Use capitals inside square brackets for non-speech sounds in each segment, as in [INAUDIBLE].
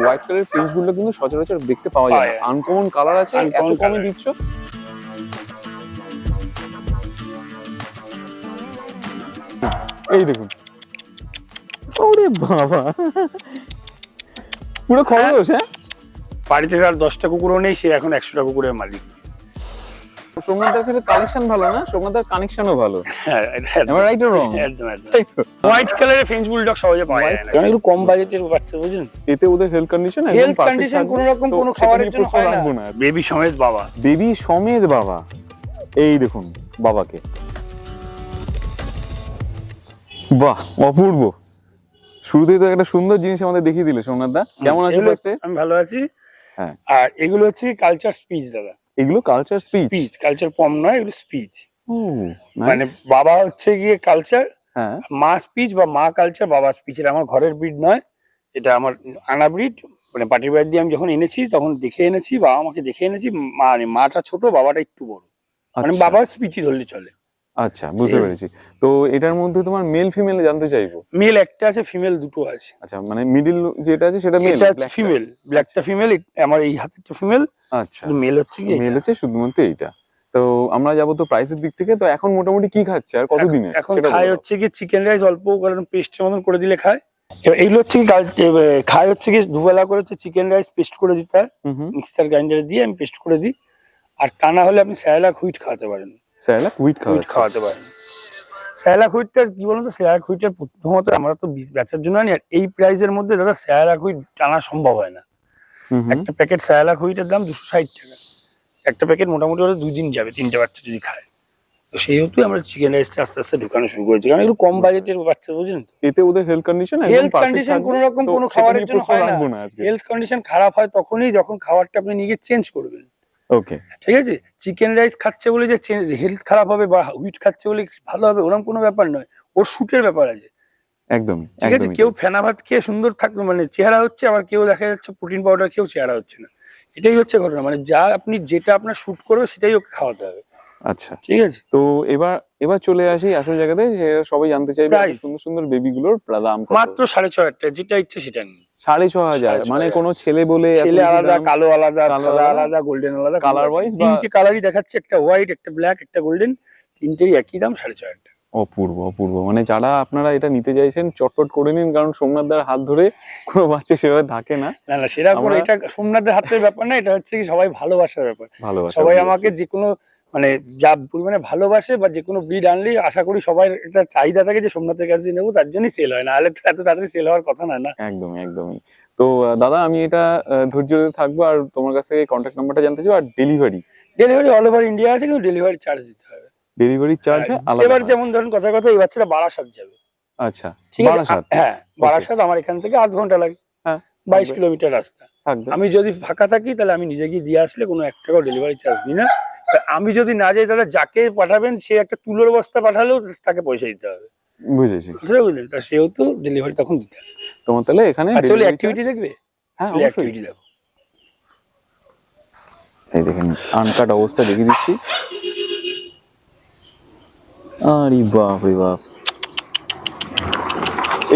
White colour প্রিন্টগুলো কিন্তু সচরাচর দেখতে পাওয়া যায় না। আনকমন কালার আছে এত কমে দিচ্ছ। এই দেখুন। ওরে বাবা। পুরো খরচ হ্যাঁ? বাড়িতে আর দশটা কুকুরও নেই সে এখন একশোটা কুকুরের মালিক। সোমনাথের কাছে কালেকশন ভালো না? সোমনাথের কানেকশনও ভালো। হ্যাঁ Am I right একদম একদম। হোয়াইট কালারের ফ্রেঞ্চ বুলডগ সহজে পাওয়া যায় না। কারণ একটু কম বাজেটের বাচ্চা বুঝলেন? এতে ওদের হেলথ কন্ডিশন Health condition কোনো রকম কোনো খাবারের জন্য হয় না। বেবি সমেত বাবা। বেবি সমেত বাবা। এই দেখুন বাবাকে। বাহ অপূর্ব। শুরুতেই তো একটা সুন্দর জিনিস আমাদের দেখিয়ে দিলে সোমনাথ দা কেমন আছে আমি ভালো আছি। হ্যাঁ। আর এগুলো হচ্ছে কালচার স্পিচ দাদা। এগুলো কালচার স্পিচ স্পিচ কালচার পম নয় এগুলো স্পিচ মানে বাবা হচ্ছে গিয়ে কালচার হ্যাঁ। মা স্পিচ বা মা কালচার বাবা স্পিচ এটা আমার ঘরের ব্রিড নয় এটা আমার আনা ব্রিড মানে পাটির বাড়ি দিয়ে আমি যখন এনেছি তখন দেখে এনেছি বাবা আমাকে দেখে এনেছি মা মানে মাটা ছোট বাবাটা একটু বড়। মানে বাবার বাবা স্পিচই ধরলে চলে। আচ্ছা বুঝতে পেরেছি। তো এটার মধ্যে তোমার মেল ফিমেল জানতে চাইব? মেল একটা আছে ফিমেল দুটো আছে। আচ্ছা মানে মিডিল যেটা আছে সেটা মেল এটা ফিমেল ব্ল্যাকটা ফিমেল আমার এই হাতেরটা ফিমেল আচ্ছা। মেল হচ্ছে কি মেল হচ্ছে শুধুমাত্র এইটা। তো আমরা যাব তো প্রাইসের দিক থেকে তো এখন মোটামুটি কি খাচ্ছে আর কতদিনে এখন খায় হচ্ছে কি চিকেন রাইস অল্প কারণ পেস্টের মতন করে দিলে খায়। এইগুলো হচ্ছে কি খায় হচ্ছে কি দুবেলা করে হচ্ছে চিকেন রাইস পেস্ট করে দিতে হয়। মিক্সার গ্রাইন্ডারে দিয়ে আমি পেস্ট করে দিই। আর তা না হলে আপনি স্যালাক হুইট খাওয়াতে পারেন। স্যালাক হুইট হুইট খাওয়া খাওয়াতে পারেন স্যালাক হুইটটা কি বলুন তো? স্যালাক হুইটটা প্রথমত আমরা তো বেচার জন্য আনি আর এই প্রাইসের মধ্যে দাদা স্যালাক হুইট টানা সম্ভব হয় না। একটা প্যাকেট স্যালাক হুইটের দাম দুশো ষাট টাকা। একটা প্যাকেট মোটামুটি হলে দুই দিন যাবে তিনটে বাচ্চা যদি খায়। তো সেহেতু আমরা চিকেন রাইসটা আস্তে আস্তে ঢুকানো শুরু করেছি। কারণ একটু কম বাজেটের বাচ্চা বুঝলেন এতে ওদের হেলথ কন্ডিশন Health condition কোনো রকম কোনো খাবারের জন্য হয় না। হেলথ কন্ডিশন খারাপ হয় তখনই যখন খাবারটা আপনি নিজে চেঞ্জ করবেন। ওকে। ঠিক আছে? চিকেন রাইস খাচ্ছে বলে যে হেলথ খারাপ হবে বা হুইট খাচ্ছে বলে ভালো হবে ওরকম কোনো ব্যাপার নয়। ওর শুটের ব্যাপার আছে। একদম ঠিক আছে? কেউ ফেনা ভাত খেয়ে সুন্দর থাকবে মানে চেহারা হচ্ছে আবার কেউ দেখা যাচ্ছে প্রোটিন পাউডার খেয়েও চেহারা হচ্ছে না। এটাই হচ্ছে ঘটনা। মানে যা আপনি যেটা আপনার শুট করবে সেটাই ওকে খাওয়াতে হবে। আচ্ছা। ঠিক আছে? তো এবার এবার চলে আসি আসল জায়গাতে সবাই জানতে চাইবে সুন্দর সুন্দর বেবি গুলোর দাম মাত্র সাড়ে ছ হাজার টাকা যেটা ইচ্ছে সেটা নিন। সাড়ে ছ হাজার মানে। কোনো ছেলে বলে ছেলে আলাদা কালো আলাদা সাদা আলাদা, আলাদা গোল্ডেন আলাদা wise বা- তিনটে কালারই দেখাচ্ছে একটা হোয়াইট একটা ব্ল্যাক একটা গোল্ডেন তিনটেই একই দাম সাড়ে ছ হাজার। অপূর্ব অপূর্ব। মানে যারা আপনারা এটা নিতে চাইছেন চটপট করে নিন কারণ সোমনাথ দার হাত ধরে কোনো বাচ্চা সেভাবে থাকে না। না না সেটা এটা সোমনাথের হাতের ব্যাপার না এটা হচ্ছে কি সবাই ভালোবাসার ব্যাপার। ভালোবাসা সবাই আমাকে যে কোনো মানে যা পরিমাণে ভালোবাসে বা যে কোনো ব্রিড আনলেই আশা করি সবাই এটা চাহিদা থাকে যে সোমনাথের কাছে নেব তার জন্যই সেল হয়। না হলে এত তাড়াতাড়ি সেল হওয়ার কথা না না? একদমই একদমই। তো দাদা আমি এটা ধৈর্য ধরে থাকব আর তোমার কাছ থেকে কন্ট্যাক্ট নাম্বারটা জানতে চাই আর delivery delivery all over India আছে কিন্তু ডেলিভারি চার্জ দিতে হবে। ডেলিভারি চার্জ আলাদা এবার যেমন ধরুন কথা কথা এই বাচ্চাটা বারাসাত যাবে। আচ্ছা ঠিক আছে? বারাসাত। হ্যাঁ বারাসাত আমার এখান থেকে আধ ঘণ্টা লাগে। হ্যাঁ, বাইশ। কিলোমিটার রাস্তা। আমি যদি ফাঁকা থাকি তাহলে আমি নিজে গিয়ে দিয়ে আসলে কোনো এক টাকাও ডেলিভারি চার্জ দিই না। আমি যদি না যাই তাহলে যাকে পাঠাবেন সে একটা তুলোর বস্তা পাঠালেও তাকে পয়সা দিতে হবে। বুঝেছি। বুঝলেন তা সেহেতু ডেলিভারি তখন দিতে হবে। তোমার তাহলে এখানে delivery অ্যাক্টিভিটি দেখবে? হ্যাঁ অ্যাক্টিভিটি দেখো। এই দেখেন আনকাট অবস্থা দেখিয়ে দিচ্ছি। আরে বাপ রে বাপ।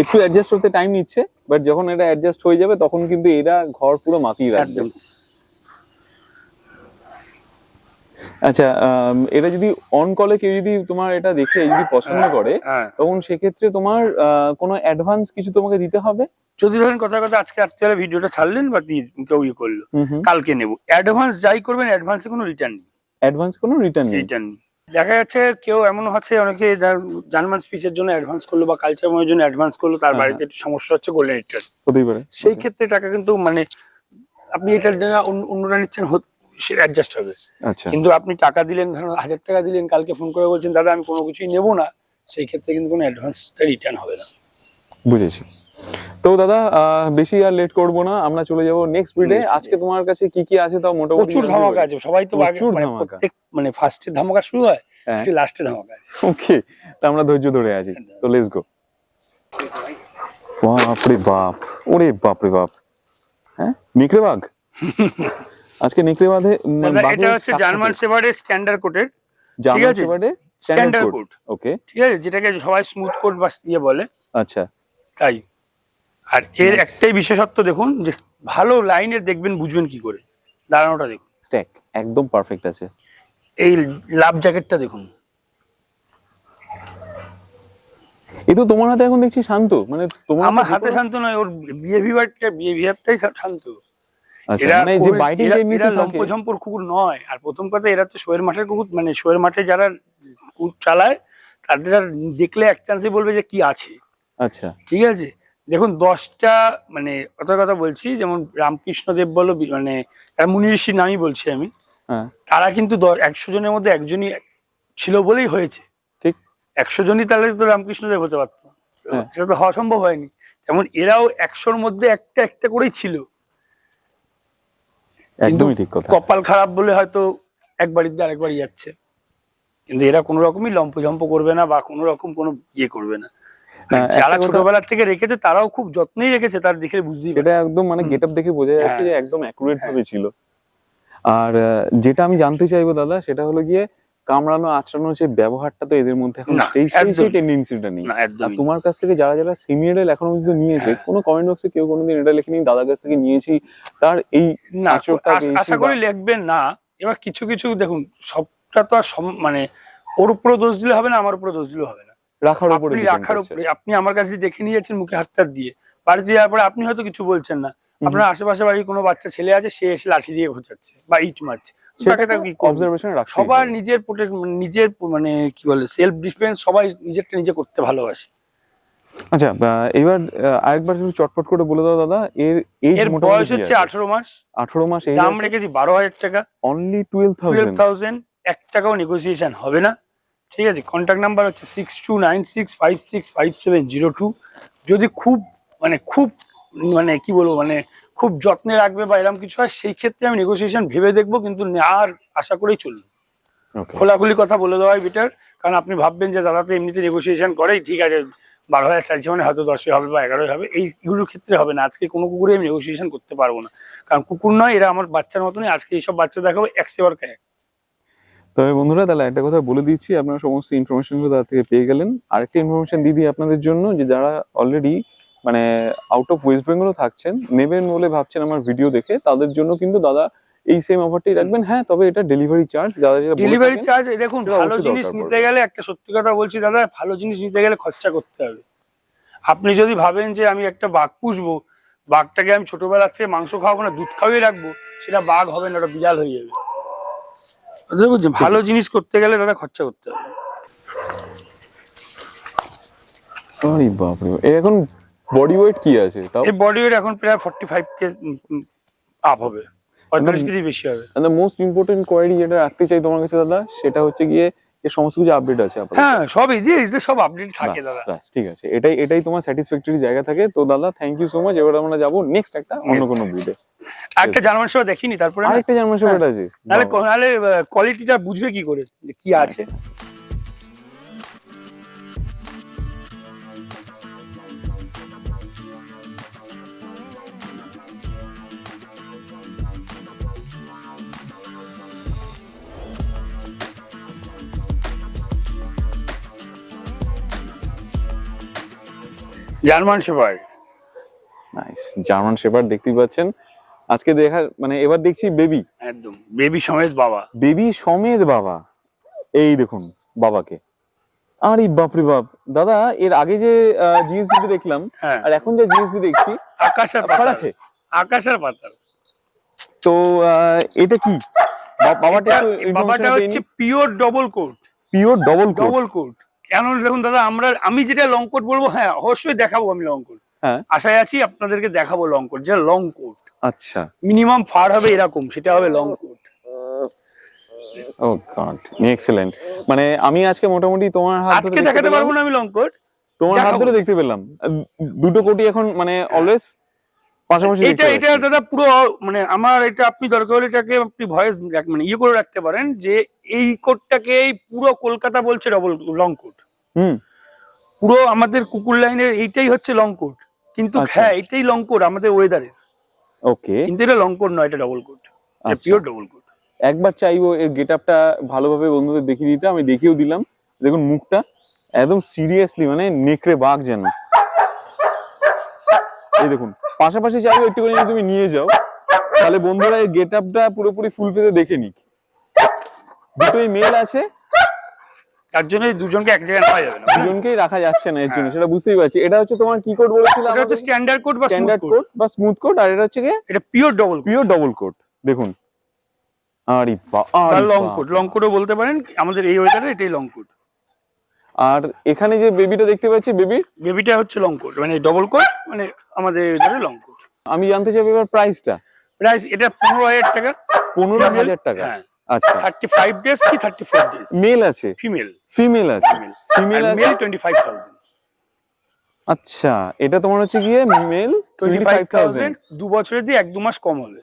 একটু অ্যাডজাস্ট করতে টাইম নিচ্ছে বাট যখন এটা অ্যাডজাস্ট হয়ে যাবে তখন কিন্তু এরা ঘর পুরো মাতিয়ে রাখবে একদম আচ্ছা এটা যদি অন কলে কেউ যদি তোমার এটা দেখে যদি পছন্দ করে হ্যাঁ। তখন সেক্ষেত্রে তোমার কোনো অ্যাডভান্স কিছু তোমাকে দিতে হবে? যদি ধরেন কথা কথা আজকে রাত্রিবেলা ভিডিওটা ছাড়লেন বা কেউ ইয়ে করল কালকে নেব। অ্যাডভান্স যাই করবেন অ্যাডভান্সে কোনো রিটার্ন নেই। অ্যাডভান্স কোনো রিটার্ন নেই? রিটার্ন নেই। দেখা যাচ্ছে কেউ এমন হচ্ছে অনেকে জার্মান স্পিচের জন্য অ্যাডভান্স করল বা কালচার জন্য অ্যাডভান্স করল তার হ্যাঁ, বাড়িতে একটু সমস্যা হচ্ছে গোল্ডেন রিটার্ন সেই ক্ষেত্রে টাকা কিন্তু মানে আপনি এটা অন্যরা নিচ্ছেন সে অ্যাডজাস্ট হবে। আচ্ছা। কিন্তু আপনি টাকা দিলেন ধরুন হাজার টাকা দিলেন কালকে ফোন করে বলছেন দাদা আমি কোনো কিছুই নেব না। সেই ক্ষেত্রে কিন্তু কোনো অ্যাডভান্সটা রিটার্ন হবে না। বুঝেছি। তো দাদা বেশি আর লেট করব না আমরা চলে যাব নেক্সট ব্রিডে আজকে তোমার কাছে কি কি আছে তাও মোটামুটি প্রচুর ধামাকা আছে সবাই তো প্রচুর মানে ধামাকা। প্রত্যেক মানে ফার্স্টে ধামাকা শুরু হয় হ্যাঁ। লাস্টে ধামাকা আছে। ওকে তা আমরা ধৈর্য ধরে আছি। তো লেটস গো বাপ রে বাপ ওরে বাপ রে বাপ। হ্যাঁ? নিকড়ে বাঘ? [LAUGHS] আজকে নিকড়ে বাঘে দাদা, এটা হচ্ছে জার্মান সেভারের স্ট্যান্ডার্ড কোটের জার্মান? শেপার্ডে স্ট্যান্ডার্ড কোট ওকে ঠিক আছে? যেটাকে সবাই স্মুথ কোট বা ইয়ে বলে। আচ্ছা। তাই। আর এর একটাই বিশেষত্ব দেখুন যে ভালো লাইনের দেখবেন বুঝবেন কি করে। দাঁড়ানোটা দেখুন। স্ট্যাক একদম পারফেক্ট আছে। এই লাভ জ্যাকেটটা দেখুন। এ তো তোমার হাতে এখন দেখছি শান্ত মানে তোমার আমার হাতে শান্ত নয় ওর বিহেভিয়ারটা বিহেভিয়ারটাই শান্ত। এরা মানে এরা- লম্পঝম্পর কুকুর নয়। আর প্রথম কথা এরা তো শোয়ের মাঠের কুকুর মানে শোয়ের মাঠে যারা কুকুর চালায় তাদের দেখলে এক চান্সে বলবে যে কি আছে। আচ্ছা। ঠিক আছে? দেখুন দশটা মানে কত কথা বলছি যেমন রামকৃষ্ণ দেব বলো মানে মুনি ঋষির নামই বলছি আমি। হ্যাঁ। তারা কিন্তু একশো জনের মধ্যে একজনই ছিল বলেই হয়েছে। ঠিক। একশো জনই তাহলে তো রামকৃষ্ণ দেব হতে পারতো। হ্যাঁ। সেটা তো হওয়া সম্ভব হয়নি। তেমন এরাও একশোর মধ্যে একটা একটা করেই ছিল। একদমই ঠিক কথা। কপাল খারাপ বলে হয়তো একবারই দিয়ে আরেকবারই যাচ্ছে। কিন্তু এরা কোনো রকমই লম্পঝম্প করবে না বা কোনো রকম কোনো ইয়ে করবে না। যারা ছোটবেলার থেকে রেখেছে তারাও খুব যত্নেই রেখেছে তার দেখে বুঝতেই এটা একদম মানে গেট গেটআপ দেখে বোঝা যাচ্ছে হ্যাঁ। যে একদম অ্যাকুরেট ভাবে ছিল। আর যেটা আমি জানতে চাইব দাদা সেটা হলো গিয়ে কামড়ানো আঁচড়ানো যে ব্যবহারটা তো এদের মধ্যে এখন সেই সেই টেন্ডেন্সিটা নেই। আর তোমার কাছ থেকে যারা যারা সিনিয়র এখনও পর্যন্ত নিয়েছে হ্যাঁ। কোনো কমেন্ট বক্সে কেউ কোনোদিন এটা লেখেনি দাদার কাছ থেকে নিয়েছি তার এই না আঁচড়টা আশ- করি লিখবেন না। এবার কিছু কিছু দেখুন সবটা তো আর মানে ওর উপরে দোষ দিলে হবে না আমার উপরে দোষ দিলে হবে না। রাখার উপরে রাখার উপরে আপনি আমার কাছে দেখে নিয়ে যাচ্ছেন মুখে হাত টাত দিয়ে। বাড়িতে যাওয়ার পরে আপনি হয়তো কিছু বলছেন না। আপনার আশেপাশে বাড়ির কোনো বাচ্চা ছেলে আছে সে এসে লাঠি দিয়ে ঘোচাচ্ছে বা ইট মারছে। সেটা তাকে তার কি করবে? অবজারভেশন রাখতে সবার নিজের নিজের মানে কি বলে সেলফ ডিফেন্স সবাই নিজেরটা নিজে করতে ভালোবাসে। আচ্ছা এবার আরেকবার একটু চটপট করে বলে দাও দাদা এর এজ এর বয়স হচ্ছে আঠারো মাস। আঠারো মাস এই দাম রেখেছি বারো হাজার টাকা। অনলি টুয়েলভ থাউজেন্ড থাউজেন্ড এক টাকাও নেগোসিয়েশন হবে না। ঠিক আছে কন্ট্যাক্ট নাম্বার হচ্ছে six two nine six five six five seven zero two যদি খুব মানে খুব মানে কি বলব মানে খুব যত্নে রাখবে বা এরকম কিছু হয় সেই ক্ষেত্রে আমি নেগোসিয়েশন ভেবে দেখব কিন্তু আর আশা করেই চলবে। খোলাখুলি কথা বলে দেওয়াই বেটার কারণ আপনি ভাববেন যে দাদা তো এমনিতে নেগোসিয়েশন করেই ঠিক আছে বারো হাজার চাইছে মানে হয়তো দশই হবে বা এগারোই হবে এইগুলোর ক্ষেত্রে হবে না। আজকে কোনো কুকুরে আমি নেগোসিয়েশন করতে পারব না। কারণ কুকুর নয় এরা আমার বাচ্চার মতনই আজকে এইসব বাচ্চা দেখাবো এক সেবার এক তবে বন্ধুরা তাহলে একটা কথা বলে দিচ্ছি আপনারা সমস্ত ইনফরমেশনগুলো তার থেকে পেয়ে গেলেন। আরেকটা ইনফরমেশন দিদি আপনাদের জন্য যে যারা অলরেডি মানে আউট অফ ওয়েস্ট বেঙ্গলও থাকছেন নেবেন বলে ভাবছেন আমার ভিডিও দেখে তাদের জন্য কিন্তু দাদা এই সেম অফারটাই রাখবেন। হ্যাঁ তবে এটা ডেলিভারি চার্জ যারা যারা ডেলিভারি চার্জ দেখুন ভালো জিনিস নিতে গেলে একটা সত্যি কথা বলছি দাদা ভালো জিনিস নিতে গেলে খরচা করতে হবে। আপনি যদি ভাবেন যে আমি একটা বাঘ পুষবো বাঘটাকে আমি ছোটবেলা থেকে মাংস খাওয়াবো না দুধ খাওয়াই রাখব সেটা বাঘ হবে না ওটা বিড়াল হয়ে যাবে। বুঝতে পারছেন? ভালো জিনিস করতে গেলে দাদা খরচা করতে হবে। আরে বাপরে এর এখন বডি ওয়েট কি আছে? তাও? এই বডি ওয়েট এখন প্রায় ফর্টি ফাইভ কে আপ হবে। পঁয়তাল্লিশ কেজি বেশি হবে। দ্য মোস্ট ইম্পর্টেন্ট কোয়ারি যেটা রাখতে চাই তোমার কাছে দাদা সেটা হচ্ছে গিয়ে এর সমস্ত কিছু আপডেট আছে আপনার হ্যাঁ সবই দিয়ে এতে সব আপডেট থাকে দাদা। বাস, ঠিক আছে। এটাই এটাই তোমার স্যাটিসফ্যাক্টরি জায়গা থাকে। তো দাদা থ্যাংক ইউ সো মাচ এবার আমরা যাব নেক্সট একটা অন্য. কোনো ভিডিও একটা জার্মান সেবা দেখিনি তারপরে আরেকটা জার্মান শেফার্ড আছে। নাহলে বাবা। নাহলে কোয়ালিটিটা বুঝবে কি করে? যে কি আছে? German shepherd. Nice German shepherd দেখতেই পাচ্ছেন। আজকে দেখা মানে এবার দেখছি বেবি। একদম। বেবি সমেত বাবা। বেবি সমেত বাবা। এই দেখুন বাবাকে। আরে বাপরে বাপ। দাদা এর আগে যে জিনিস জিএসডি দেখলাম হ্যাঁ। আর এখন যে জিনিস জিএসডি দেখছি আকাশ আর পাতাল ফারাকে। আকাশ আর পাতাল। তো এটা কি? বাবাটা বাবাটা হচ্ছে pure double coat pure double coat double coat কেন দেখুন দাদা আমরা আমি যেটা লং কোট বলব হ্যাঁ অবশ্যই দেখাবো আমি লং কোট হ্যাঁ। আশায় আছি আপনাদেরকে দেখাবো লং কোট যেটা লং কোট আচ্ছা। মিনিমাম ফার হবে এরকম সেটা হবে long coat oh God excellent মানে আমি আজকে মোটামুটি তোমার হাত আজকে দেখাতে পারব না আমি লং কোট তোমার হাত ধরে দেখতে পেলাম। দুটো কোটি এখন মানে অলওয়েজ পাশাপাশি এটা এটা দাদা পুরো মানে আমার এটা আপনি দরকার হলে এটাকে আপনি ভয়েস মানে ইয়ে করে রাখতে পারেন যে এই কোটটাকে পুরো কলকাতা বলছে ডবল লং কোট হুম। পুরো আমাদের কুকুর লাইনের এইটাই হচ্ছে লং কোট কিন্তু আচ্ছা। হ্যাঁ এটাই লং কোট আমাদের ওয়েদারের ওকে। কিন্তু এটা লং কোট নয় এটা ডবল কোট আচ্ছা। পিওর ডবল কোট একবার চাইব এর গেট আপটা ভালোভাবে বন্ধুদের দেখিয়ে দিতে আমি দেখিয়েও দিলাম। দেখুন মুখটা একদম সিরিয়াসলি মানে নেকড়ে বাঘ যেন। এই দেখুন পাশাপাশি চাইব একটুখানি তুমি নিয়ে যাও তাহলে বন্ধুরা এই গেট আপটা পুরোপুরি ফুল পেতে দেখে নিক। দুটোই মেল আছে। তার জন্য দুজনকে এক জায়গায় নেওয়া যাবে না। দুজনকেই রাখা যাচ্ছে না এর জন্য। সেটা বুঝতেই পারছি। এটা হচ্ছে তোমার কি কোড বলেছিল এটা হচ্ছে স্ট্যান্ডার্ড কোড বা স্ট্যান্ডার্ড কোড বা স্মুথ কোড আর এটা হচ্ছে কি? এটা pure double pure double coat দেখুন। আরে বা আরে লং। কোড লং কোডও বলতে পারেন আমাদের এই ওয়েদারে এটাই লং কোড আর এখানে যে বেবিটা দেখতে পাচ্ছি বেবি বেবিটা হচ্ছে লং কোড মানে ডবল কোড মানে আমাদের ওয়েদারে লং কোড আমি জানতে চাইব এবার প্রাইসটা প্রাইস এটা পনেরো হাজার টাকা। পনেরো হাজার টাকা। হ্যাঁ। আচ্ছা। থার্টি ফাইভ ডেজ কি থার্টি ফোর ডেজ মেল আছে? ফিমেল ফিমেল আছে। ফিমেল আছে? মেল টোয়েন্টি ফাইভ থাউজেন্ড আচ্ছা এটা তোমার হচ্ছে গিয়ে মেল টোয়েন্টি ফাইভ থাউজেন্ড দু বছরের দিয়ে এক দু মাস কম হবে।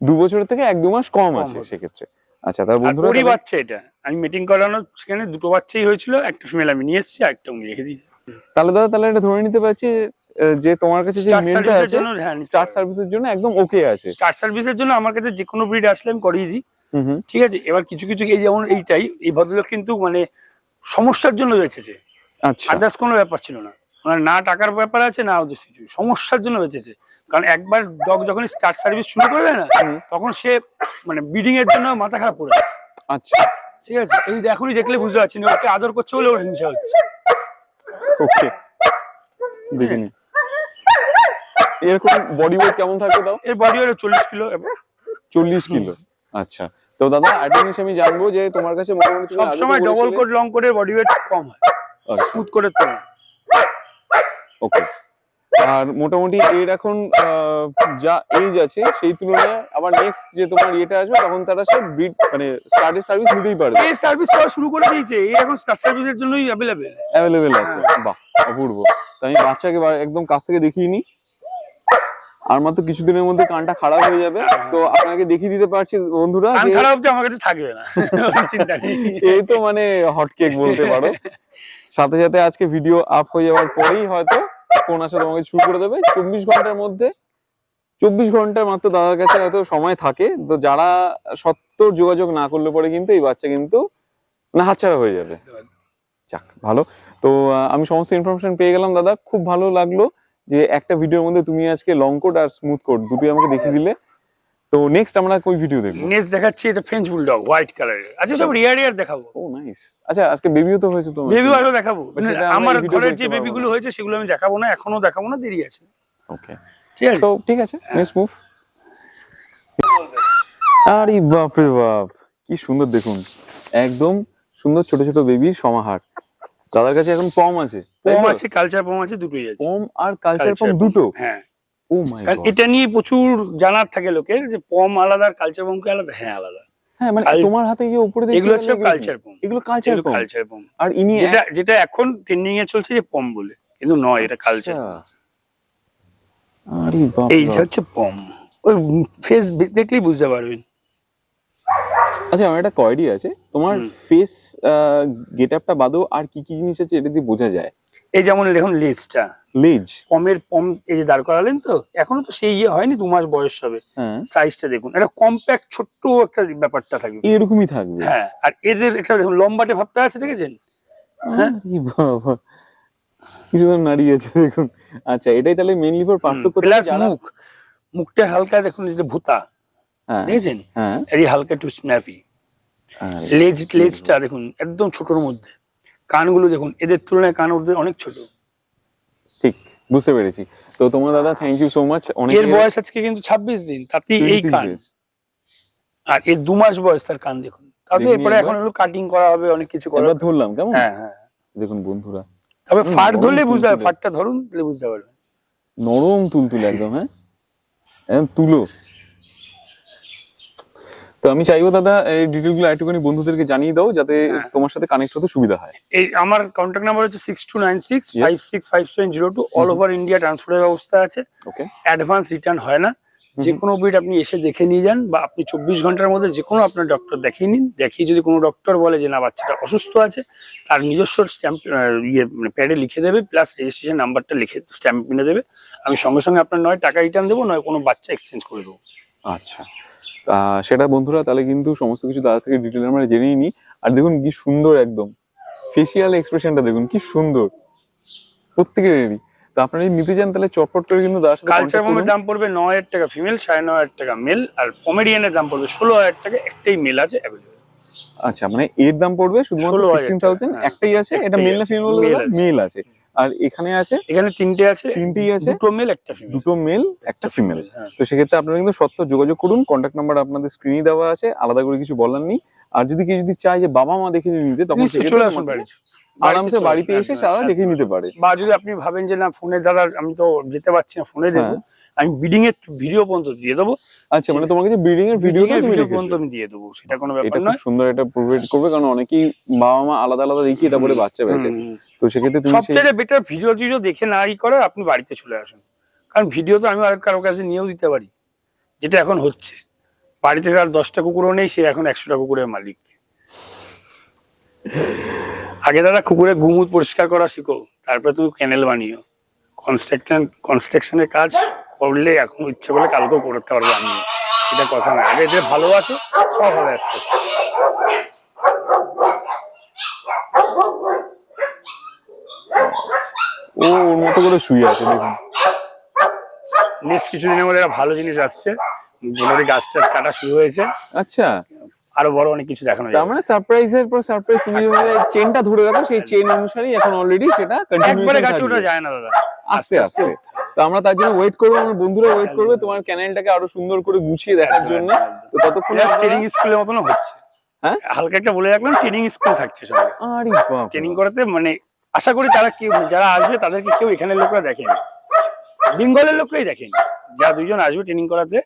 দু বছরের থেকে এক দু মাস কম আছে। সেক্ষেত্রে। আচ্ছা তার বন্ধুরা ওরই বাচ্চা এটা। আমি মিটিং করানো সেখানে দুটো বাচ্চাই হয়েছিল একটা ফিমেল আমি নিয়ে এসেছি একটা উনি রেখে দিয়েছি। তাহলে দাদা তাহলে এটা ধরে নিতে পারছি যে তোমার কাছে যে মেলটা আছে জন্য হ্যাঁ সার্ভিসের জন্য একদম ওকে আছে। স্টার্ট সার্ভিসের জন্য আমার কাছে যে কোনো ব্রিড আসলে আমি করিয়ে দিই। ঠিক আছে? এবার কিছু কিছু এই যেমন এইটাই এই ভদ্রলোক কিন্তু মানে সমস্যার জন্য বেঁচেছে। আচ্ছা। আদার্স কোনো ব্যাপার ছিল না। মানে না টাকার ব্যাপার আছে না ওদের কিছু। সমস্যার জন্য বেঁচেছে। কারণ একবার ডগ যখন স্টার্ট সার্ভিস শুরু করবে না। তখন সে মানে ব্রিডিং এর জন্য মাথা খারাপ করে আচ্ছা। ঠিক আছে? এই এখনই দেখলে বুঝতে পারছি না ওকে আদর করছে বলে ওর হিংসা হচ্ছে। ওকে। দেখে নি। এরকম বডি ওয়েট কেমন থাকবে তাও? এর বডি হলো চল্লিশ কিলো চল্লিশ কিলো। আচ্ছা। তো দাদা একটা জিনিস আমি জানব যে তোমার কাছে মোটামুটি তো সবসময় ডবল কোট লং কোটের বডি ওয়েট কম হয়। আচ্ছা, স্মুথ কোটের তুলনায়। ওকে। আর মোটামুটি এর এখন যা এজ আছে সেই তুলনায় আবার নেক্সট যে তোমার ইয়েটা আসবে তখন তারা সে ব্রিড মানে স্টার্টের সার্ভিস নিতেই পারবে। এই সার্ভিস করা শুরু করে দিয়েছে এই এখন স্টার্ট সার্ভিসের জন্যই অ্যাভেলেবেল অ্যাভেলেবেল আছে। বাহ অপূর্ব। তো আমি বাচ্চাকে একদম কাছ থেকে দেখিয়ে নি আর মাত্র কিছুদিনের মধ্যে কানটা খারাপ হয়ে যাবে। তো আপনাকে দেখিয়ে দিতে পারছি বন্ধুরা কান খারাপ অব্দি আমার কাছে থাকবে না। চিন্তা নেই। এই তো মানে হটকেক বলতে পারো। সাথে সাথে আজকে ভিডিও আপ হয়ে যাওয়ার পরেই হয়তো ফোন আসা তোমাকে শুরু করে দেবে। চব্বিশ ঘণ্টার মধ্যে, চব্বিশ ঘণ্টার মাত্র দাদার কাছে হয়তো সময় থাকে, তো যারা সত্তর যোগাযোগ না করলে পরে কিন্তু এই বাচ্চা কিন্তু না হাতছাড়া হয়ে যাবে। যাক, ভালো। তো আমি সমস্ত ইনফরমেশন পেয়ে গেলাম দাদা। খুব ভালো লাগল যে একটা ভিডিওর মধ্যে তুমি আজকে লং কোড আর স্মুথ কোড দুটোই আমাকে দেখিয়ে দিলে। তো নেক্সট আমরা কোই ভিডিও দেখব? নেক্সট দেখাচ্ছি এটা ফ্রেঞ্চ বুলডগ হোয়াইট কালারের আচ্ছা সব রিয়ার রিয়ার দেখাবো। ও নাইস আচ্ছা আজকে বেবিও তো হয়েছে তোমার। বেবি আরও দেখাবো। আমরা ঘরের যে বেবিগুলো হয়েছে সেগুলো আমি দেখাবো না এখনও দেখাবো না দেরি আছে। ওকে ঠিক আছে? তো ঠিক আছে নেক্সট মুভ আরে বাপ রে বাপ কি সুন্দর দেখুন। একদম সুন্দর ছোট ছোট বেবির সমাহার। দাদার কাছে এখন পম আছে পম আছে কালচার পম আছে দুটোই আছে। পম আর কালচার পম দুটো। হ্যাঁ। কারণ এটা নিয়ে প্রচুর জানার থাকে লোকের যে পম আলাদা আর কালচার পম আলাদা? হ্যাঁ আলাদা। হ্যাঁ মানে তোমার হাতে গিয়ে উপরে এগুলো হচ্ছে কালচার পম এগুলো কালচার পম কালচার পম আর ইনি যেটা যেটা এখন ট্রেন্ডিং এ চলছে যে পম বলে। কিন্তু নয় এটা কালচার। আরে বাপ এইটা হচ্ছে পম ওর ফেস দেখলেই বুঝতে পারবেন। আচ্ছা আমার একটা কোয়েরি আছে। তোমার। ফেস বাদও আর কি কি জিনিস আছে এটা দিয়ে বোঝা যায়? এই যেমন দেখুন লেজটা। লেজ। পমের পম এই যে দাঁড় করালেন তো এখনও তো সেই ইয়ে হয়নি দু মাস বয়স হবে। হ্যাঁ। সাইজটা দেখুন এটা কম্প্যাক্ট ছোট্ট একটা ব্যাপারটা থাকবে। এরকমই থাকবে। হ্যাঁ আর এদের একটা দেখুন লম্বাটে ভাবটা আছে দেখেছেন? হ্যাঁ। আরে বাবা কি নাড়ি আছে দেখুন। আচ্ছা এটাই তাহলে মেইনলি ফর পার্থক্য থাকে প্লাস মুখ। মুখটা হালকা দেখুন যে ভূতা। হ্যাঁ দেখেছেন? হ্যাঁ। এই হালকা একটু স্ন্যাপি। লেজ লেজটা দেখুন একদম ছোটর মধ্যে। কানগুলো দেখুন এদের তুলনায় কান ওদের অনেক ছোট। ঠিক বুঝতে পেরেছি। তো তোমার দাদা থ্যাংক ইউ সো মাচ অনেক এর বয়স আজকে কিন্তু ছাব্বিশ দিন তাতে এই কান। আর এর দু মাস বয়স তার কান দেখুন। তাতে এরপরে এখন হলো কাটিং করা হবে অনেক কিছু করা এবার। ধরলাম কেমন? হ্যাঁ হ্যাঁ। দেখুন বন্ধুরা। তবে ফাট ধরলে বুঝতে হবে। ফাটটা ধরুন তাহলে বুঝতে পারবেন। নরম তুলতুলে একদম হ্যাঁ? তুলো। তো আমি চাইব দাদা এই ডিটেলগুলো একটুখানি বন্ধুদেরকে জানিয়ে দাও যাতে হ্যাঁ। তোমার সাথে কানেক্ট হতে সুবিধা হয়। এই আমার কন্ট্যাক্ট নাম্বার হচ্ছে six two nine six five six five seven zero two all over India ট্রান্সপোর্টের ব্যবস্থা আছে। ওকে অ্যাডভান্স রিটার্ন হয় না। যে কোনো বিট আপনি এসে দেখে নিয়ে যান বা আপনি চব্বিশ ঘণ্টার মধ্যে যে কোনো আপনার ডক্টর দেখিয়ে নিন। দেখিয়ে যদি কোনো ডক্টর বলে যে না বাচ্চাটা অসুস্থ আছে তার নিজস্ব স্ট্যাম্প ইয়ে মানে প্যাডে লিখে দেবে প্লাস রেজিস্ট্রেশন নাম্বারটা লিখে স্ট্যাম্প কিনে দেবে। আমি সঙ্গে সঙ্গে আপনার নয় টাকা রিটার্ন দেবো নয় কোনো বাচ্চা এক্সচেঞ্জ করে দেবো। আচ্ছা। সেটা বন্ধুরা তাহলে কিন্তু সমস্ত কিছু দাদা থেকে ডিটেল আমরা জেনেই নিই আর দেখুন কি সুন্দর একদম ফেসিয়াল এক্সপ্রেশনটা দেখুন কি সুন্দর প্রত্যেকেরই তো আপনারা যদি নিতে চান তাহলে চটপট করে কিন্তু দাদার সাথে কালচার করুন। দাম পড়বে ন হাজার টাকা ফিমেল সাড়ে ন হাজার টাকা মেল আর পমেডিয়ানের দাম পড়বে ষোলো হাজার টাকা একটাই মেল আছে অ্যাভেলেবল আচ্ছা মানে এর দাম পড়বে শুধুমাত্র 16,000 সিক্সটিন থাউজেন্ড হ্যাঁ। একটাই আছে এটা মেল না ফিমেল। মেল আছে আর এখানে আছে? এখানে তিনটে আছে তিনটেই আছে? দুটো মেল একটা ফিমেল দুটো মেল একটা ফিমেল হ্যাঁ। তো সেক্ষেত্রে আপনারা কিন্তু সত্য যোগাযোগ করুন কন্ট্যাক্ট নাম্বার আপনাদের স্ক্রিনে দেওয়া আছে আলাদা করে কিছু বলার নেই। আর যদি কেউ যদি চায় যে বাবা মা দেখে নিতে তখন চলে আসুন বাড়ি আরামসে বাড়িতে এসে সারা দেখে নিতে পারে। বা যদি আপনি ভাবেন যে না ফোনের দ্বারা আমি তো যেতে পারছি না ফোনে দেবো আমি বিডিং এর ভিডিও পর্যন্ত দিয়ে দেবো। আচ্ছা মানে তোমার কাছে ব্রিডিং এর ভিডিও ভিডিও। পর্যন্ত আমি দিয়ে দেবো সেটা কোনো ব্যাপার নয়। সুন্দর এটা প্রোভাইড করবে কারণ অনেকেই বাবা মা আলাদা আলাদা দেখিয়ে তারপরে বাচ্চা হুম, তো সেক্ষেত্রে তুমি সবচেয়ে বেটার ভিডিও টিডিও দেখে না ই করে আপনি বাড়িতে চলে আসুন। কারণ ভিডিও তো আমি আর কারও কাছে নিয়েও দিতে পারি যেটা এখন হচ্ছে। বাড়িতে আর দশটা কুকুরও নেই সে এখন একশোটা কুকুরের মালিক। আগে দাদা কুকুরের গুমুদ পরিষ্কার করা শিখো তারপরে তুমি ক্যানেল বানিও। কনস্ট্রাকশন কনস্ট্রাকশনের কাজ করলে এখন ইচ্ছে করলে কালকেও করতে পারব আমি। সেটা কথা না আগে যে ভালোবাসো সব হবে আস্তে আস্তে। ও ওর মতো করে শুয়ে আছে দেখুন। নেক্সট কিছুদিনের মধ্যে একটা ভালো জিনিস আসছে। গোলারি গাছ টাছ কাটা শুরু হয়েছে। আচ্ছা। আরও বড় অনেক কিছু দেখানো তার যাবে। মানে সারপ্রাইজের পর সারপ্রাইজ তুমি যেভাবে চেনটা ধরে রাখো সেই চেন অনুসারেই এখন অলরেডি সেটা একবারে গাছে ওঠা যায় না দাদা। আস্তে আস্তে তো আমরা তার জন্য ওয়েট করব আমার বন্ধুরা ওয়েট করবে তোমার ক্যানেলটাকে আরও সুন্দর করে গুছিয়ে দেখার জন্য। তো ততক্ষণ ট্রেনিং স্কুলের মতন হচ্ছে। হ্যাঁ? হালকা একটা বলে রাখলাম ট্রেনিং স্কুল থাকছে সবাই। আরে বাপ ট্রেনিং করাতে মানে আশা করি তারা কেউ যারা আসবে তাদেরকে কেউ এখানের লোকরা দেখেনি। বেঙ্গলের লোকরাই দেখেনি। যা দুইজন আসবে ট্রেনিং করাতে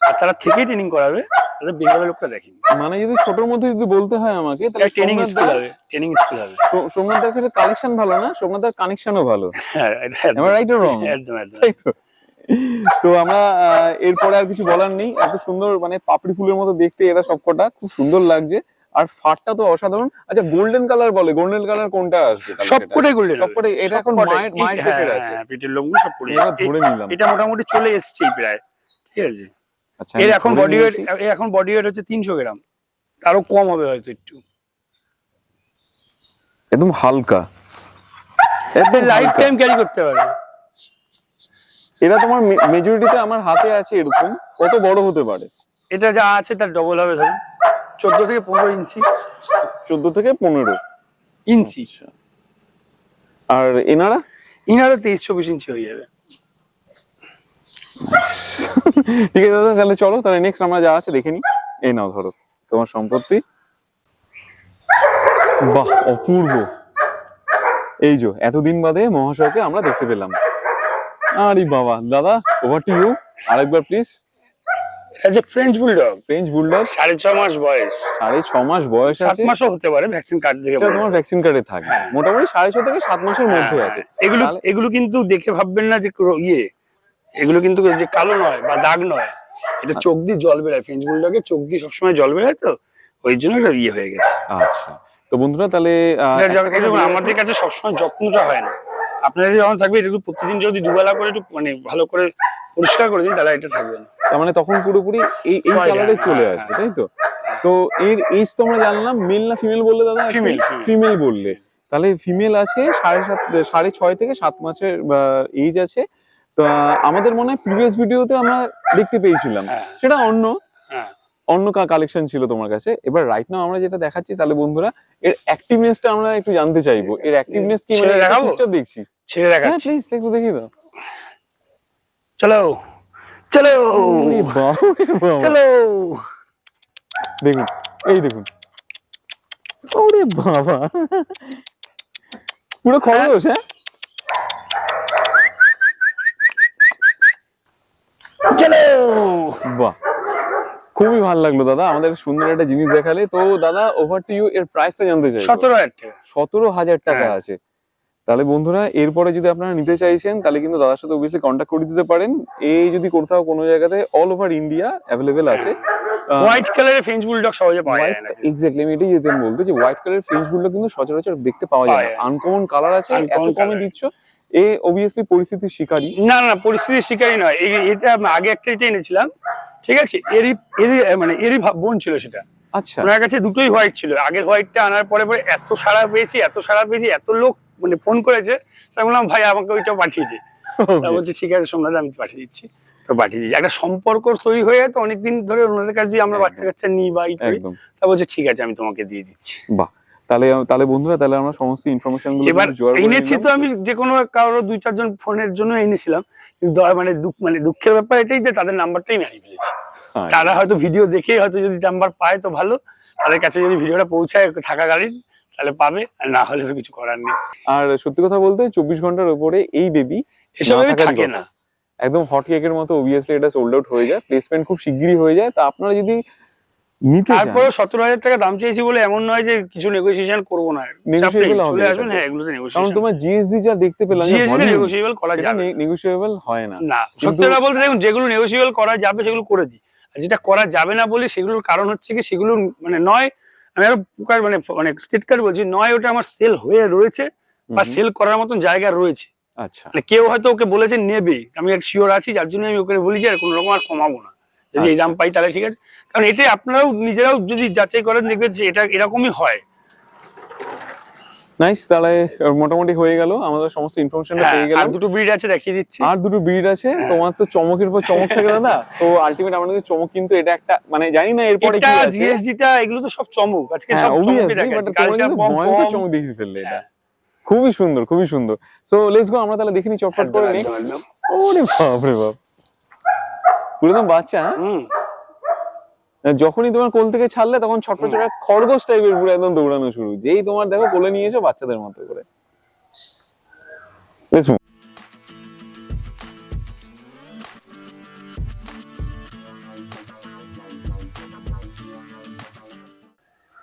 আর তারা থেকে ট্রেনিং করাবে বেঙ্গলের লোকরা দেখেনি মানে যদি ছোটর মধ্যে যদি বলতে হয় আমাকে তাহলে ট্রেনিং স্কুল হবে ট্রেনিং স্কুল হবে। সো- সোমনাথ কাছে কালেকশন ভালো না? সোমনাথ দার কানেকশনও ভালো। হ্যাঁ I right or wrong? একদম একদম। তো। আমরা এরপরে আর কিছু বলার নেই। এত সুন্দর মানে পাপড়ি ফুলের মতো দেখতে এরা সবকটা। খুব সুন্দর লাগছে। আর ফারটা তো অসাধারণ। আচ্ছা গোল্ডেন কালার বলে। গোল্ডেন কালার কোনটা আসবে? সবকটাই গোল্ডেন সবকটাই এটা এখন মায়ের মায়ের পেটের আছে। পেটের লোকগুলো সব পড়ে ধরে নিলাম। এটা মোটামুটি চলে এসছেই প্রায়। ঠিক আছে? এর এখন বডি ওয়েট এর এখন বডি ওয়েট হচ্ছে তিনশো গ্রাম। আরও কম হবে হয়তো একটু। একদম হালকা। একদম লাইফ টাইম ক্যারি করতে পারবে এরা তোমার মেজরিটিতে আমার হাতে আছে এরকম। কত বড় হতে পারে? এটা যা আছে তার ডবল হবে ধরুন। চোদ্দ থেকে পনেরো ইঞ্চি। চোদ্দ থেকে পনেরো। ইঞ্চি। আর এনারা? ইনারও তেইশ চব্বিশ ইঞ্চি হয়ে যাবে। ঠিক আছে দাদা তাহলে চলো তাহলে নেক্সট আমরা যা আছে দেখে নিই এই নাও ধরো তোমার সম্পত্তি। বাহ অপূর্ব। এই যে এতদিন বাদে মহাশয়কে আমরা দেখতে পেলাম। আরে বাবা দাদা ওভার টু ইউ আরেকবার প্লিজ এটা যে ফ্রেঞ্চ বুলডগ ফ্রেঞ্চ বুলডগ সাড়ে ছ মাস বয়স। সাড়ে ছ মাস বয়স সাত আছে। মাসও হতে পারে ভ্যাকসিন কার্ড দেখে সেটা তোমার ভ্যাকসিন কার্ডে থাকে। মোটামুটি সাড়ে ছ থেকে সাত মাসের মধ্যে হ্যাঁ, আছে। এগুলো এগুলো কিন্তু দেখে ভাববেন না যে ইয়ে। এগুলো কিন্তু যে কালো নয় বা দাগ নয় এটা চোখ দিয়ে জল বেরোয় ফ্রেঞ্চ বুলডগের চোখ দিয়ে সবসময় জল বেরোয় তো ওই জন্য এটা ইয়ে হয়ে গেছে। আচ্ছা। তো বন্ধুরা তাহলে আমাদের কাছে সবসময় যত্নটা হয় না। আপনারা যখন থাকবে এটা একটু প্রতিদিন যদি দুবেলা করে একটু মানে ভালো করে পরিষ্কার করে দিন তাহলে এটা থাকবে না। তার মানে তখন পুরোপুরি এই এই কালারে হ্যাঁ, চলে হ্যাঁ, আসবে তাই তো? তো এর এজ তো আমরা জানলাম মেল না ফিমেল বললে দাদা? Female. ফিমেল বললে। তাহলে ফিমেল আছে সাড়ে সাত সাড়ে ছয় থেকে সাত মাসের এজ আছে। তো আমাদের মনে হয় প্রিভিয়াস ভিডিওতে আমরা দেখতে পেয়েছিলাম। হ্যাঁ। সেটা অন্য। হ্যাঁ। অন্য কালেকশন ছিল তোমার কাছে। এবার রাইট নাও আমরা যেটা দেখাচ্ছি তাহলে বন্ধুরা এর অ্যাক্টিভনেসটা আমরা একটু জানতে চাইব। এর অ্যাক্টিভনেস কি মানে দেখাবো? দেখছি। ছেড়ে হ্যাঁ দেখাচ্ছি প্লিজ একটু দেখিয়ে দাও। চলো। চলো। চলো। দেখুন এই দেখুন। ওরে বাবা। পুরো খরচ হ্যাঁ? চলো বাহ। খুবই ভালো লাগল দাদা। আমাদের সুন্দর একটা জিনিস দেখালে। তো দাদা ওভার টু ইউ এর প্রাইসটা জানতে চাই সতেরো হাজার টাকা। সতেরো হাজার টাকা হ্যাঁ। আছে। তাহলে বন্ধুরা এরপরে যদি আপনারা নিতে চাইছেন তাহলে কিন্তু দাদার সাথে অবভিয়াসলি কন্ট্যাক্ট করে দিতে পারেন। এই যদি কোথাও কোনো জায়গাতে অল ওভার ইন্ডিয়া অ্যাভেলেবেল আছে হোয়াইট কালারের ফ্রেঞ্চ বুলডগ সহজে পাওয়া যায় না এক্স্যাক্টলি আমি এটাই যেতে বলতে যে হোয়াইট কালারের ফ্রেঞ্চগুলো কিন্তু সচরাচর দেখতে পাওয়া যায় না। আনকমন কালার আছে এত কমে দিচ্ছ এ অবভিয়াসলি পরিস্থিতির শিকারী। না না পরিস্থিতির নয়। এটা আগে একটা এটা এনেছিলাম ঠিক আছে? এরই এরই মানে এরই বোন ছিল সেটা। আচ্ছা। ওনার কাছে দুটোই হোয়াইট ছিল। আগের হোয়াইটটা আনার পরে পরে এত সারা পেয়েছি এত সারা পেয়েছি এত লোক মানে ফোন করেছে তাই বললাম ভাই আমাকে ওইটা পাঠিয়ে দে। ঠিক আছে সোমনাথ আমি পাঠিয়ে দিচ্ছি। তো পাঠিয়ে দিচ্ছি একটা সম্পর্ক তৈরি হয়ে তো অনেকদিন ধরে ওনাদের কাছে আমরা বাচ্চা কাচ্চা নিই বা ই করি একদম। তা বলছে ঠিক আছে আমি তোমাকে দিয়ে দিচ্ছি। বাহ। তাহলে তাহলে বন্ধুরা তাহলে আমরা সমস্ত ইনফরমেশনগুলো এবার এনেছি তো আমি যে কোনো কারোর দুই চারজন ফোনের জন্য এনেছিলাম। কিন্তু মানে দুঃখ মানে দুঃখের ব্যাপার এটাই যে তাদের নাম্বারটাই হারিয়ে ফেলেছি। হ্যাঁ, তারা হয়তো ভিডিও দেখে হয়তো যদি নাম্বার পায় তো ভালো। তাদের কাছে যদি ভিডিওটা পৌঁছায় থাকা গাড়ির তাহলে পাবে। আর না হলে তো কিছু করার নেই। আর সত্যি কথা বলতে চব্বিশ ঘণ্টার উপরে এই বেবি এসব থাকে না। একদম হট কেকের মতো অবভিয়াসলি এটা সোল্ড আউট হয়ে যায়। প্লেসমেন্ট খুব শিগগিরই হয়ে যায়। তা আপনারা যদি তারপরে সতেরো হাজার টাকা দাম চেয়েছি বলে এমন নয় যে কিছু নেগোসিয়েশন করব না। চলে আসবেন হ্যাঁ এগুলোতে কারণ তোমার জিএসডি যা দেখতে পেলাম জিএসটি নেগোসিয়েবল করা যাবে নেগোসিয়েবল হয় না। না সত্যি কথা বলতে দেখুন যেগুলো নেগোসিয়েবল করা যাবে সেগুলো করে দিই। আর যেটা করা যাবে না বলে সেগুলোর কারণ হচ্ছে কি সেগুলো মানে নয় আমি আরও প্রকার মানে মানে স্টেট কার্ড বলছি নয় ওটা আমার সেল হয়ে রয়েছে বা সেল করার মতন জায়গা রয়েছে। আচ্ছা। মানে কেউ হয়তো ওকে বলেছে নেবে। আমি এক শিওর আছি যার জন্য আমি ওকে বলি যে আর কোনো রকম আর কমাবো না। যদি এই দাম পাই তাহলে ঠিক আছে। কারণ এটা আপনারাও নিজেরাও যদি যাচাই করেন দেখবেন যে এটা এরকমই হয়। নাইস তাহলে মোটামুটি হয়ে গেল। আমাদের সমস্ত ইনফরমেশনটা হ্যাঁ, পেয়ে আর দুটো ব্রিড আছে দেখিয়ে দিচ্ছি। আর দুটো ব্রিড আছে। হ্যাঁ। তোমার তো চমকের পর চমক থাকে দাদা তো আলটিমেট আমাদের চমক কিন্তু এটা একটা মানে জানি না এরপরে কি আছে। এগুলো তো সব চমক। আজকে হ্যাঁ সব চমকে দেখাচ্ছি। কালচার দেখিয়ে ফেললে এটা। খুবই সুন্দর খুবই সুন্দর। সো লেটস গো আমরা তাহলে দেখে নি চটপট করে ওরে বাপ রে বাপ। পুরো বাচ্চা হ্যাঁ? হুম। যখনই তোমার কোল থেকে ছাড়লে তখন ছটফট ছটফট খরগোশ টাইপের পুরো একদম দৌড়ানো শুরু। যেই তোমার দেখো কোলে নিয়ে এসো বাচ্চাদের মতো করে.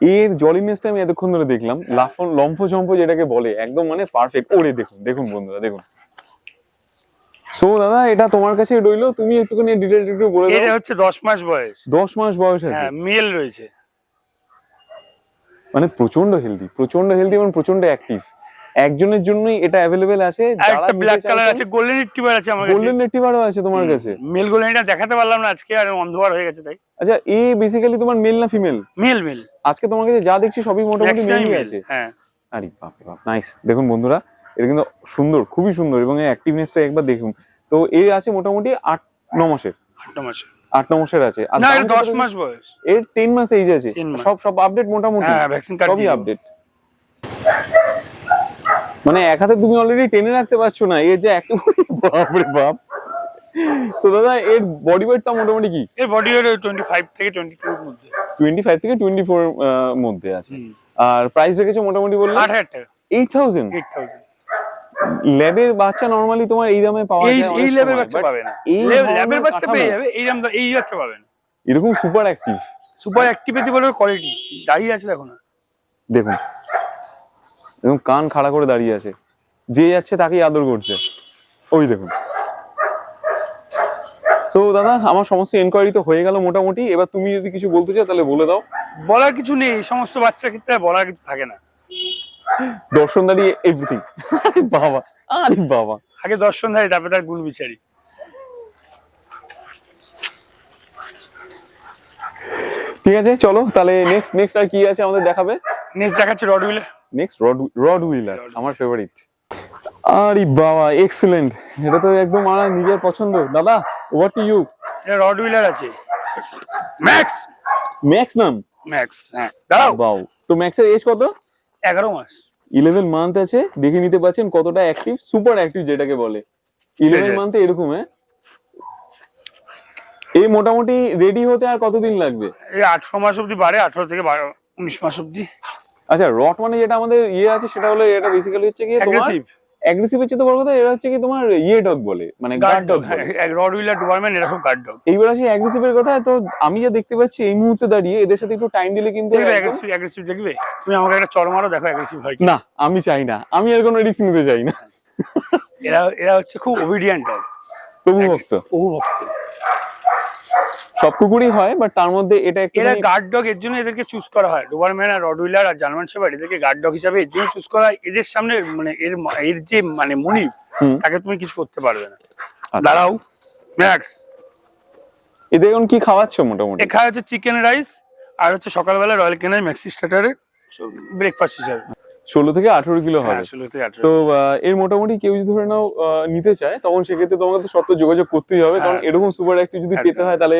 এর জলিনেসটা আমি এতক্ষণ ধরে দেখলাম। লাফন লম্ফ চম্প যেটাকে বলে একদম মানে পারফেক্ট ওরে দেখুন দেখুন বন্ধুরা দেখুন। সো দাদা এটা তোমার কাছে রইল তুমি একটুখানি ডিটেল একটু বলে এটা হচ্ছে দশ মাস বয়স। দশ মাস বয়স আছে? হ্যাঁ মেল রয়েছে। মানে প্রচণ্ড হেলদি প্রচণ্ড হেলদি এবং প্রচণ্ড অ্যাক্টিভ একজনের জন্যই এটা অ্যাভেলেবেল আছে একটা ব্ল্যাক কালার আছে গোল্ডেন রিট্রিভার আছে আমার কাছে। গোল্ডেন রেটিভারও আছে তোমার কাছে? মেল গোল্ডেনটা দেখাতে পারলাম না আজকে আর অন্ধকার হয়ে গেছে তাই। আচ্ছা এ বেসিক্যালি তোমার মেল না ফিমেল মেল মেল আজকে তোমার কাছে যা দেখছি সবই মোটামুটি মেলই আছে। হ্যাঁ। আরে বাপ রে বাপ নাইস দেখুন বন্ধুরা এটা কিন্তু সুন্দর খুবই সুন্দর এবং এই অ্যাক্টিভনেসটা একবার দেখুন। তো এ আছে মোটামুটি আট ন মাসের। আট ন মাসের। আছে। আর না? মাস বয়স। এর মাস এইজ আছে। সব সব আপডেট মোটামুটি। হ্যাঁ ভ্যাকসিন কার্ড সবই আপডেট মানে এক হাতে তুমি অলরেডি টেনে রাখতে পারছ না এর যে একেবারে [LAUGHS] বাপ রে বাপ। তো দাদা এর বডি ওয়েটটা মোটামুটি কি? এর বডি ওয়েট টোয়েন্টি ফাইভ থেকে এর মধ্যে। থেকে টোয়েন্টি ফোর মধ্যে আছে। আর প্রাইস রেখেছো মোটামুটি বললে? টাকা। ল্যাবের বাচ্চা নরমালি তোমার এই দামে পাওয়া যায় এই সময়, বাচ্চা পাবে না। ল্যাবের বাচ্চা পেয়ে যাবে এই দাম এই বাচ্চা পাবেন এরকম সুপার অ্যাক্টিভ সুপার অ্যাক্টিভিটি বলে কোয়ালিটি দাঁড়িয়ে আছে দেখো না। দেখুন। এবং কান খাড়া করে দাঁড়িয়ে আছে। যে যাচ্ছে তাকেই আদর করছে। ওই দেখুন। তো দাদা আমার সমস্ত এনকোয়ারি তো হয়ে গেল মোটামুটি। এবার তুমি যদি কিছু বলতে চাও তাহলে বলে দাও। বলার কিছু নেই। সমস্ত বাচ্চা ক্ষেত্রে বলার কিছু থাকে না। দর্শন দাঁড়িয়ে এভরিথিং বাবা আরে বাবা। আগে দর্শন ধারে তারপরে তার গুণ বিচারি। ঠিক আছে চলো তাহলে নেক্সট নেক্সট আর কি আছে আমাদের দেখাবে? নেক্সট দেখাচ্ছে Rottweiler next rod rod wheeler আমার ফেভারিট আরে বাবা এক্সিলেন্ট এটা তো একদম আমার নিজের পছন্দ। দাদা ওভার টু ইউ এটা রড হুইলার আছে। ম্যাক্স ম্যাক্স নাম? ম্যাক্স হ্যাঁ। দাঁড়াও। বাউ। তো ম্যাক্সের এজ কত? এগারো মাস। ইলেভেন মান্থ আছে দেখে নিতে পারছেন কতটা অ্যাক্টিভ সুপার অ্যাক্টিভ যেটাকে বলে। ইলেভেন। মান্থে এরকম হ্যাঁ? এই মোটামুটি রেডি হতে আর কতদিন লাগবে? এই আঠারো মাস অব্দি বাড়ে আঠারো থেকে বারো উনিশ মাস অব্দি আচ্ছা রট মানে যেটা আমাদের ইয়ে আছে সেটা হলো এটা বেসিক্যালি হচ্ছে কি তোমার অ্যাগ্রেসিভ অ্যাগ্রেসিভ হচ্ছে তো বড় কথা এটা হচ্ছে কি তোমার ইয়ে ডগ বলে মানে guard dog Rottweiler Doberman এরকম গার্ড ডগ এইবার আসি অ্যাগ্রেসিভের কথা তো আমি যা দেখতে পাচ্ছি এই মুহূর্তে দাঁড়িয়ে এদের সাথে একটু টাইম দিলে কিন্তু অ্যাগ্রেসিভ অ্যাগ্রেসিভ দেখবে? তুমি আমাকে একটা চড় মারো দেখো অ্যাগ্রেসিভ হয় না আমি চাই না। আমি এর কোনো রিস্ক নিতে চাই না। এরা এরা হচ্ছে খুব ওবিডিয়েন্ট ডগ প্রভু ভক্ত। বহু ভক্ত। সব কুকুরই হয় বাট তার মধ্যে এটা এরা গার্ড ডগ এর জন্য এদেরকে চুজ করা হয়। ডোবারম্যান আর রডউইলার আর জার্মান শেফার্ড এদেরকে গার্ড ডগ হিসাবে এর জন্য চুজ করা হয়। এদের সামনে মানে এর এর যে মানে মনিব তাকে তুমি কিছু করতে পারবে না। আচ্ছা। দাঁড়াও ম্যাক্স এদের এখন কি খাওয়াচ্ছ মোটামুটি? এখানে হচ্ছে চিকেন রাইস আর হচ্ছে সকালবেলা রয়্যাল কেনার ম্যাক্সি স্টার্টারে ব্রেকফাস্ট হিসাবে। ষোলো থেকে আঠেরো কিলো হ্যাঁ হবে। ষোলো থেকে তো এর মোটামুটি কেউ যদি ধরে নাও নিতে চায় তখন সেক্ষেত্রে তোমাকে তো সত্য যোগাযোগ করতেই হবে। কারণ হ্যাঁ। এরকম সুপার অ্যাক্টিভ যদি পেতে হয় তাহলে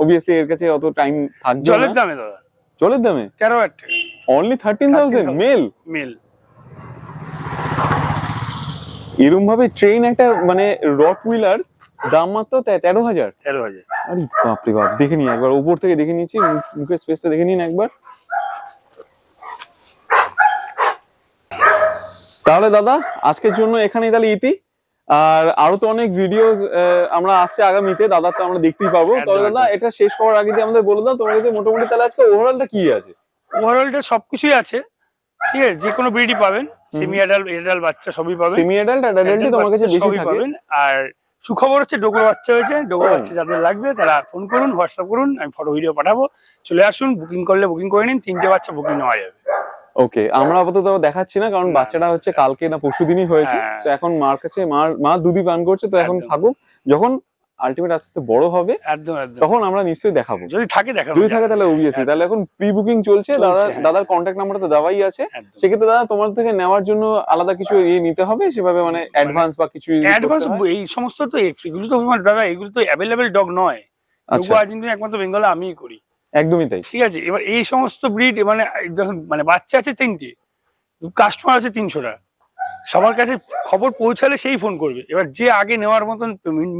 অবভিয়াসলি এর কাছে অত টাইম থাকবে জলের দামে দাদা। জলের দামে? তেরো হাজার টাকা only thirteen thousand 13,000 male male এরকম ভাবে ট্রেন একটা মানে রট হুইলার দাম মাত্র তেরো হাজার। তেরো হাজার। আরে বাপরে বাপ দেখে নিই একবার। উপর থেকে দেখে নিয়েছি মুখ- মুখের স্পেসটা দেখে নিন একবার। তাহলে দাদা আজকের জন্য এখানেই তাহলে ইতি। আর আরও তো অনেক ভিডিও আমরা আসছে আগামীতে দাদা তো আমরা দেখতেই পাবো। তবে দাদা এটা শেষ করার আগে দিয়ে আমাদের বলে দাও তোমার কাছে মোটামুটি তাহলে আজকে ওভারঅলটা কি আছে? ওভারঅলটা সবকিছুই আছে। ঠিক আছে যে কোনো ব্রিডই পাবেন সেমি অ্যাডাল্ট এডাল্ট বাচ্চা সবই পাবেন। সেমি অ্যাডাল্ট অ্যাডাল্টই তোমার কাছে বেশি পাবেন। আর সুখবর হচ্ছে ডোগো বাচ্চা হয়েছে। ডোগো হুম। বাচ্চা যাদের লাগবে তারা ফোন করুন হোয়াটসঅ্যাপ করুন আমি ফটো ভিডিও পাঠাবো। চলে আসুন বুকিং করলে বুকিং করে নিন তিনটে বাচ্চা বুকিং নেওয়া যাবে। ওকে আমরা আপাতত দেখাচ্ছি না কারণ বাচ্চাটা হচ্ছে কালকে না পরশু দিনই হয়েছে হ্যাঁ। তো এখন মার কাছে মার মা দুধই পান করছে তো এখন থাকুক যখন আলটিমেট আস্তে আস্তে বড় হবে একদম তখন আমরা নিশ্চয়ই দেখাবো। যদি থাকে দেখাবো যদি থাকে তাহলে অবভিয়াসলি তাহলে এখন প্রি বুকিং চলছে দাদা হ্যাঁ। দাদার কন্ট্যাক্ট নাম্বার তো দেওয়াই আছে। সেক্ষেত্রে দাদা তোমার থেকে নেওয়ার জন্য আলাদা কিছু ইয়ে নিতে হবে? সেভাবে মানে অ্যাডভান্স বা কিছু অ্যাডভান্স এই সমস্ত তো এগুলো তো আমার দাদা এগুলো তো অ্যাভেলেবেল ডগ নয়। ডোগো আচ্ছা আর্জেন্টিনা একমাত্র বেঙ্গলে আমিই করি। একদমই তাই। ঠিক আছে এবার এই সমস্ত ব্রিড মানে যখন মানে বাচ্চা আছে তিনটে কাস্টমার আছে তিনশোটা সবার কাছে খবর পৌঁছালে সেই ফোন করবে। এবার যে আগে নেওয়ার মতন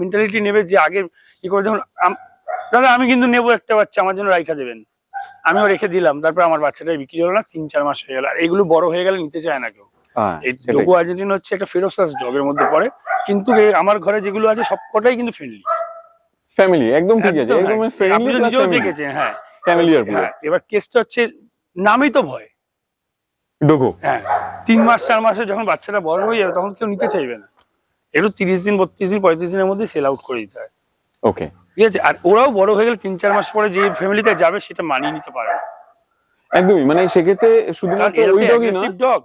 মেন্টালিটি নেবে যে আগে ই করে আম- দাদা আমি কিন্তু নেব একটা বাচ্চা আমার জন্য রাইখা দেবেন। আমিও রেখে দিলাম তারপর আমার বাচ্চাটা বিক্রি হলো না তিন চার মাস হয়ে গেল। আর এগুলো বড় হয়ে গেলে নিতে চায় না কেউ। হ্যাঁ, এই সেটাই। ডোগো আর্জেন্টিনা হচ্ছে একটা ফেরোসাস ডগের মধ্যে পড়ে কিন্তু আমার ঘরে যেগুলো আছে সবকটাই কিন্তু ফ্রেন্ডলি ফ্যামিলি একদম ঠিক আছে একদম ফ্রেন্ডলি নিজেও দেখেছেন হ্যাঁ। ফ্যামিলিয়ার পুরো হ্যাঁ এবার কেসটা হচ্ছে নামই তো ভয়। ডোগো হ্যাঁ তিন মাস চার মাসে যখন বাচ্চাটা বড় হয়ে যাবে তখন কেউ নিতে চাইবে না। একটু তিরিশ দিন বত্রিশ দিন পঁয়ত্রিশ দিনের মধ্যে সেল আউট করে দিতে হয়। ওকে ঠিক আছে আর ওরাও বড় হয়ে গেলে তিন চার মাস পরে যে ফ্যামিলিতে যাবে সেটা মানিয়ে নিতে পারে না। একদমই মানে সেক্ষেত্রে শুধুমাত্র ওই ডগই না। ডগ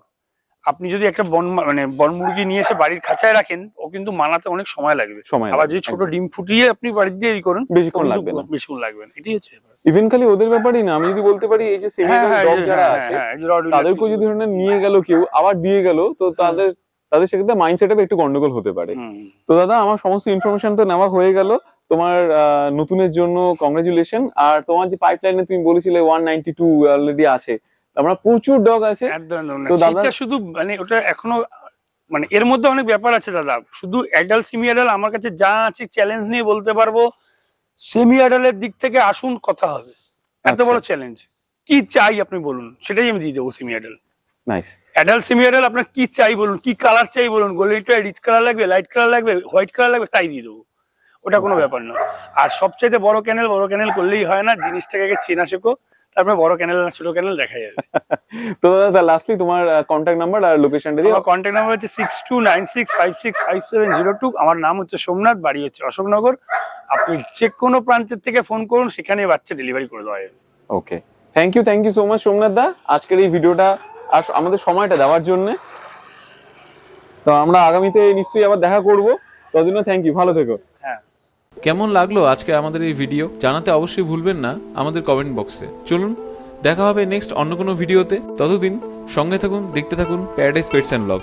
আপনি যদি একটা বন মানে বন মুরগি নিয়ে এসে বাড়ির খাঁচায় রাখেন ও কিন্তু মানাতে অনেক সময় লাগবে। সময় আবার যদি ছোট ডিম ফুটিয়ে আপনি বাড়ির দিয়ে করেন বেশিক্ষণ লাগবে না। বেশিক্ষণ লাগবে না। এটাই হচ্ছে ইভেন খালি ওদের ব্যাপারই না আমি যদি বলতে পারি এই যে হ্যাঁ হ্যাঁ ডগ যারা হ্যাঁ, আছে যদি ধরেন নিয়ে গেল কেউ আবার দিয়ে গেল তো তাদের তাদের সেক্ষেত্রে মাইন্ড সেট একটু গন্ডগোল হতে পারে। তো দাদা আমার সমস্ত ইনফরমেশন তো নেওয়া হয়ে গেল। তোমার নতুনের জন্য কংগ্রেচুলেশন আর তোমার যে পাইপলাইনে তুমি বলেছিলে ওয়ান নাইনটি টু অলরেডি আছে আমরা প্রচুর ডগ আছে। সেটা শুধু মানে ওটা এখনও মানে এর মধ্যে অনেক ব্যাপার আছে দাদা। শুধু অ্যাডাল সেমি অ্যাডাল আমার কাছে যা আছে চ্যালেঞ্জ নিয়ে বলতে পারব। সেমি অ্যাডালের দিক থেকে আসুন কথা হবে। এত আচ্ছা। বড় চ্যালেঞ্জ কি চাই আপনি বলুন? সেটাই আমি দিয়ে দেবো semi adult nice adult semi adult আপনার কি চাই বলুন? কি কালার চাই বলুন? গোল্ডেনটা রিচ কালার লাগবে লাইট কালার লাগবে হোয়াইট কালার লাগবে তাই দিয়ে দেবো। ওটা কোনো ব্যাপার নয়। আর সবচাইতে বড় ক্যানেল বড় ক্যানেল করলেই হয় না। জিনিসটাকে চেনা শেখো। তারপরে বড় ক্যানেল না ছোট ক্যানেল দেখা যাবে তো দাদা লাস্টলি তোমার কন্ট্যাক্ট নাম্বার আর লোকেশনটা দিয়ে আমার কন্ট্যাক্ট নাম্বার হচ্ছে six two nine six five six five seven zero two আমার নাম হচ্ছে সোমনাথ বাড়ি হচ্ছে অশোকনগর। আপনি যে কোনো প্রান্তের থেকে ফোন করুন সেখানে বাচ্চা ডেলিভারি করে দেওয়া যাবে। Okay thank you thank you so much Somnath দা। আজকের এই ভিডিওটা আর আমাদের সময়টা দেওয়ার জন্য। তো আমরা আগামীতে নিশ্চয়ই আবার দেখা করব। ততদিনও থ্যাংক ইউ ভালো থেকো। হ্যাঁ। কেমন লাগল আজকে আমাদের এই ভিডিও জানাতে অবশ্যই ভুলবেন না, আমাদের কমেন্ট বক্সে চলুন, দেখা হবে নেক্সট অন্য কোনো ভিডিওতে ততদিন সঙ্গে থাকুন, দেখতে থাকুন প্যারাডাইস পেটস অ্যান্ড ব্লগ